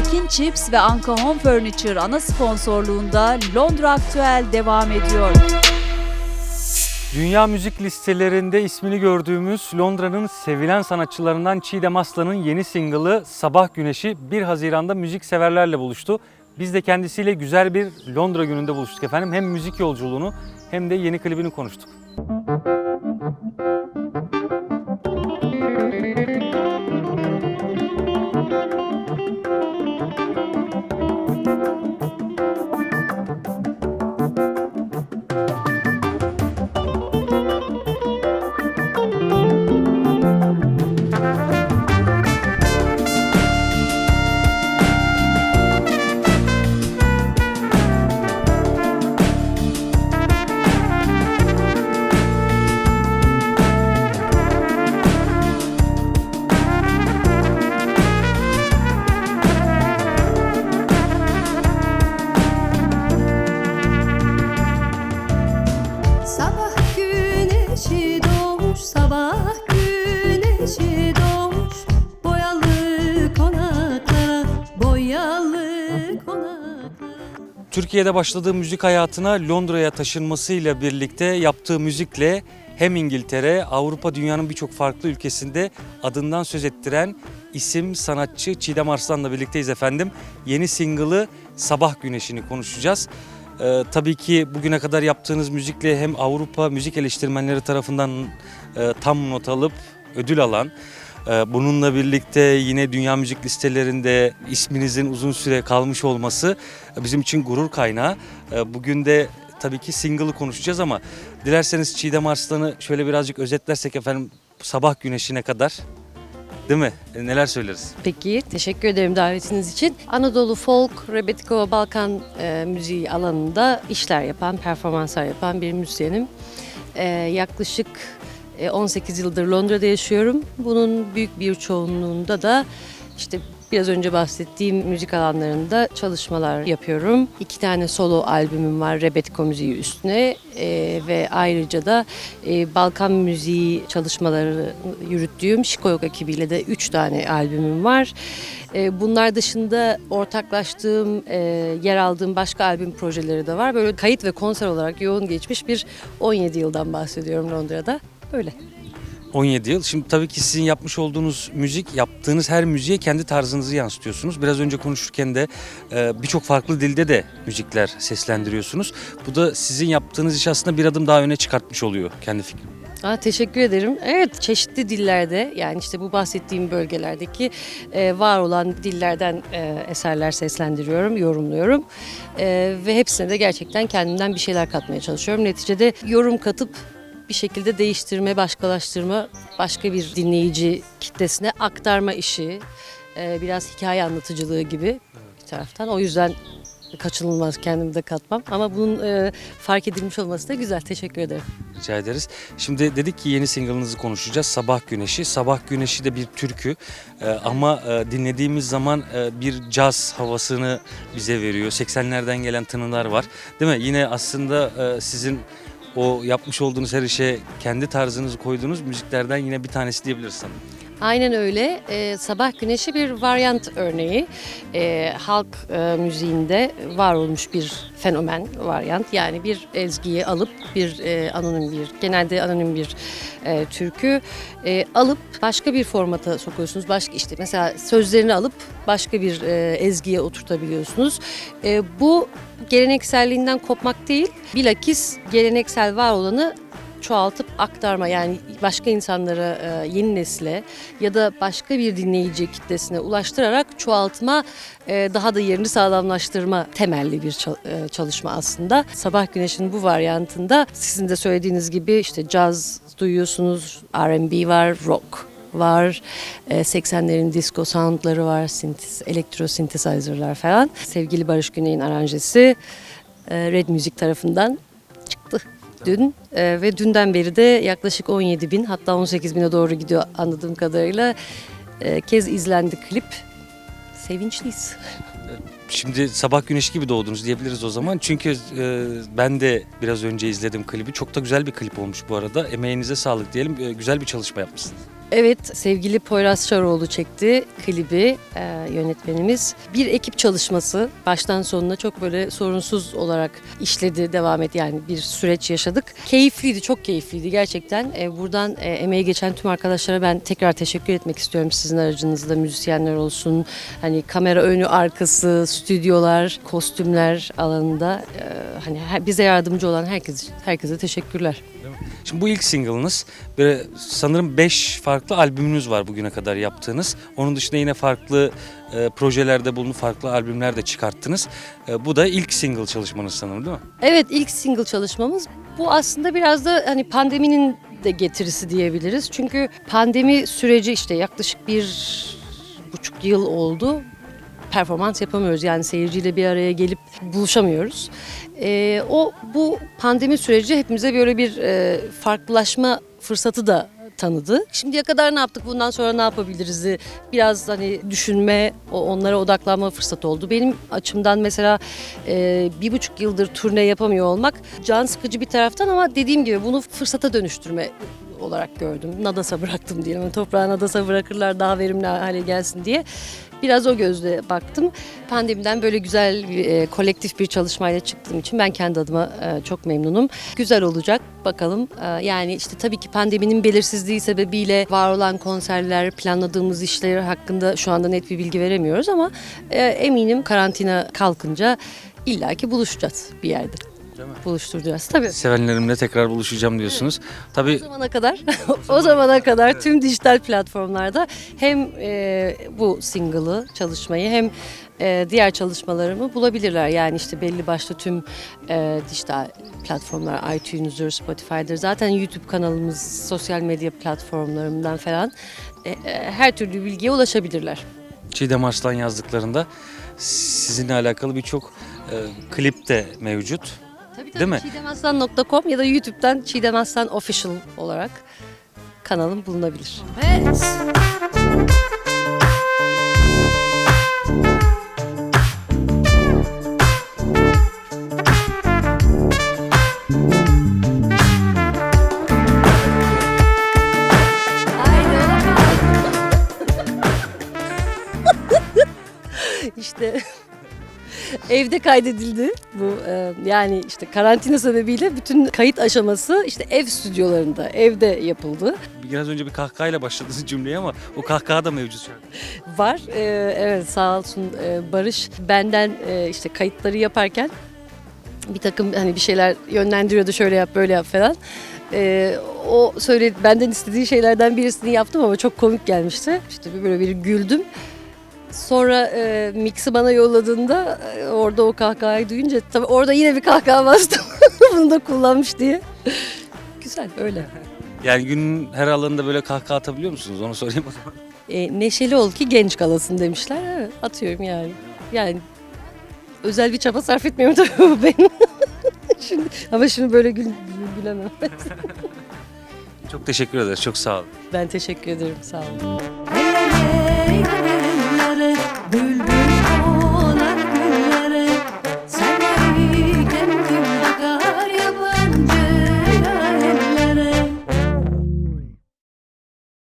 Ekin Chips ve Anka Home Furniture ana sponsorluğunda Londra Aktüel devam ediyor. Dünya müzik listelerinde ismini gördüğümüz Londra'nın sevilen sanatçılarından Çiğdem Aslan'ın yeni single'ı Sabah Güneşi 1 Haziran'da müzik severlerle buluştu. Biz de kendisiyle güzel bir Londra gününde buluştuk efendim. Hem müzik yolculuğunu hem de yeni klibini konuştuk. Sabah Türkiye'de başladığı müzik hayatına Londra'ya taşınmasıyla birlikte yaptığı müzikle hem İngiltere, Avrupa, dünyanın birçok farklı ülkesinde adından söz ettiren isim sanatçı Çiğdem Arslan'la birlikteyiz efendim. Yeni single'ı Sabah Güneşi'ni konuşacağız. Ee, tabii ki bugüne kadar yaptığınız müzikle hem Avrupa müzik eleştirmenleri tarafından e, tam not alıp ödül alan, bununla birlikte yine dünya müzik listelerinde isminizin uzun süre kalmış olması e, bizim için gurur kaynağı. E, Bugün de tabii ki single'ı konuşacağız ama dilerseniz Çiğdem Arslan'ı şöyle birazcık özetlersek efendim sabah güneşine kadar değil mi? E, Neler söyleriz? Peki, teşekkür ederim davetiniz için. Anadolu folk, Rebetiko, Balkan e, müziği alanında işler yapan, performanslar yapan bir müzisyenim. E, yaklaşık 18 yıldır Londra'da yaşıyorum. Bunun büyük bir çoğunluğunda da işte biraz önce bahsettiğim müzik alanlarında çalışmalar yapıyorum. İki tane solo albümüm var Rebetiko müziği üstüne e, ve ayrıca da e, Balkan müziği çalışmaları yürüttüğüm Şikoyok ekibiyle de üç tane albümüm var. E, bunlar dışında ortaklaştığım, e, yer aldığım başka albüm projeleri de var. Böyle kayıt ve konser olarak yoğun geçmiş bir 17 yıldan bahsediyorum Londra'da. Böyle. 17 yıl. Şimdi tabii ki sizin yapmış olduğunuz müzik, yaptığınız her müziğe kendi tarzınızı yansıtıyorsunuz. Biraz önce konuşurken de e, birçok farklı dilde de müzikler seslendiriyorsunuz. Bu da sizin yaptığınız iş aslında bir adım daha öne çıkartmış oluyor kendi fikrim. Aa, teşekkür ederim. Evet çeşitli dillerde yani işte bu bahsettiğim bölgelerdeki e, var olan dillerden e, eserler seslendiriyorum, yorumluyorum. E, ve hepsine de gerçekten kendimden bir şeyler katmaya çalışıyorum. Neticede yorum katıp bir şekilde değiştirme, başkalaştırma, başka bir dinleyici kitlesine aktarma işi. e, biraz hikaye anlatıcılığı gibi bir taraftan. O yüzden kaçınılmaz kendimi de katmam. Ama bunun e, fark edilmiş olması da güzel. Teşekkür ederim. Rica ederiz. Şimdi dedik ki yeni single'ınızı konuşacağız. Sabah Güneşi. Sabah Güneşi de bir türkü Ee, ama e, dinlediğimiz zaman e, bir caz havasını bize veriyor. 80'lerden gelen tınılar var. Değil mi? Yine aslında sizin o yapmış olduğunuz her işe kendi tarzınızı koyduğunuz müziklerden yine bir tanesi diyebiliriz sanırım. Aynen öyle. Ee, Sabah Güneşi bir varyant örneği. Ee, halk e, müziğinde var olmuş bir fenomen varyant. Yani bir ezgiyi alıp bir e, anonim bir, genelde anonim bir e, türkü e, alıp başka bir formata sokuyorsunuz. Başka işte mesela sözlerini alıp başka bir e, ezgiye oturtabiliyorsunuz. E, bu gelenekselliğinden kopmak değil, bilakis geleneksel var olanı çoğaltıp aktarma yani başka insanlara, e, yeni nesle ya da başka bir dinleyici kitlesine ulaştırarak çoğaltma, e, daha da yerini sağlamlaştırma temelli bir e, çalışma aslında. Sabah Güneş'in bu varyantında sizin de söylediğiniz gibi işte caz duyuyorsunuz, R&B var, rock var. E, 80'lerin disco soundları var, synthis, elektro synthesizer'lar falan. Sevgili Barış Güney'in aranjesi Red Music tarafından çıktı dün E, ve dünden beri de yaklaşık 17 bin hatta 18 bine doğru gidiyor anladığım kadarıyla E, kez izlendi klip. Sevinçliyiz. Şimdi sabah güneşi gibi doğdunuz diyebiliriz o zaman. Çünkü e, ben de biraz önce izledim klibi. Çok da güzel bir klip olmuş bu arada. Emeğinize sağlık diyelim. E, güzel bir çalışma yapmışsınız. Evet, sevgili Poyraz Şaroğlu çekti klibi e, yönetmenimiz. Bir ekip çalışması baştan sonuna çok böyle sorunsuz olarak işledi, devam etti. Yani bir süreç yaşadık. Keyifliydi, çok keyifliydi gerçekten. E, buradan e, emeği geçen tüm arkadaşlara ben tekrar teşekkür etmek istiyorum. Sizin aracınızda müzisyenler olsun, hani kamera önü, arkası, stüdyolar, kostümler alanında e, hani bize yardımcı olan herkes herkese teşekkürler. Şimdi bu ilk single'ınız. Sanırım 5 farklı albümünüz var bugüne kadar yaptığınız. Onun dışında yine farklı e, projelerde bulunup farklı albümler de çıkarttınız. E, bu da ilk single çalışmanız sanırım değil mi? Evet ilk single çalışmamız. Bu aslında biraz da hani pandeminin de getirisi diyebiliriz. Çünkü pandemi süreci işte yaklaşık bir buçuk yıl oldu. Performans yapamıyoruz yani seyirciyle bir araya gelip buluşamıyoruz. Ee, o bu pandemi süreci hepimize böyle bir e, farklılaşma fırsatı da tanıdı. Şimdiye kadar ne yaptık, bundan sonra ne yapabiliriz? Biraz hani düşünme, onlara odaklanma fırsatı oldu. Benim açımdan mesela e, bir buçuk yıldır turne yapamıyor olmak can sıkıcı bir taraftan ama dediğim gibi bunu fırsata dönüştürme olarak gördüm. Nadas'a bıraktım diyelim. Yani Toprağı Nadas'a bırakırlar daha verimli hale gelsin diye. Biraz o gözle baktım. Pandemiden böyle güzel, e, kolektif bir çalışmayla çıktığım için ben kendi adıma e, çok memnunum. Güzel olacak bakalım. E, yani işte tabii ki pandeminin belirsizliği sebebiyle var olan konserler, planladığımız işler hakkında şu anda net bir bilgi veremiyoruz ama e, eminim karantina kalkınca illaki buluşacağız bir yerde. Değil mi? Buluşturacağız tabii. Sevenlerimle tekrar buluşacağım diyorsunuz. O Tabii zamana kadar, o zamana kadar tüm dijital platformlarda hem e, bu single'ı çalışmayı hem e, diğer çalışmalarımı bulabilirler. Yani işte belli başlı tüm e, dijital platformlar, iTunes'dur, Spotify'dır. Zaten YouTube kanalımız, sosyal medya platformlarından falan e, e, her türlü bilgiye ulaşabilirler. Çiğdem Arslan yazdıklarında sizinle alakalı birçok e, klip de mevcut. Tabii Değil mi? Çiğdemaslan.com ya da YouTube'dan Çiğdem Aslan Official olarak kanalım bulunabilir. Pes evde kaydedildi bu e, yani işte karantina sebebiyle bütün kayıt aşaması işte ev stüdyolarında evde yapıldı. Biraz önce bir kahkahayla başladınız cümleyi ama o kahkaha da mevcut şu an. Var e, evet sağ olsun e, Barış benden e, işte kayıtları yaparken bir takım hani bir şeyler yönlendiriyordu şöyle yap böyle yap falan. E, o söyledi benden istediği şeylerden birisini yaptım ama çok komik gelmişti. İşte böyle bir güldüm. Sonra e, mix'i bana yolladığında e, orada o kahkahayı duyunca tabii orada yine bir kahkaha bastım. Bunu da kullanmış diye. Güzel öyle. Yani günün her alanında böyle kahkaha atabiliyor musunuz? Onu sorayım o zaman. E, neşeli ol ki genç kalasın demişler. Evet, atıyorum yani. Yani özel bir çaba sarf etmiyorum tabii bu benim. şimdi, ama şimdi böyle gül, gülemem. Çok teşekkür ederiz. Çok sağ olun. ben teşekkür ederim. Sağ olun.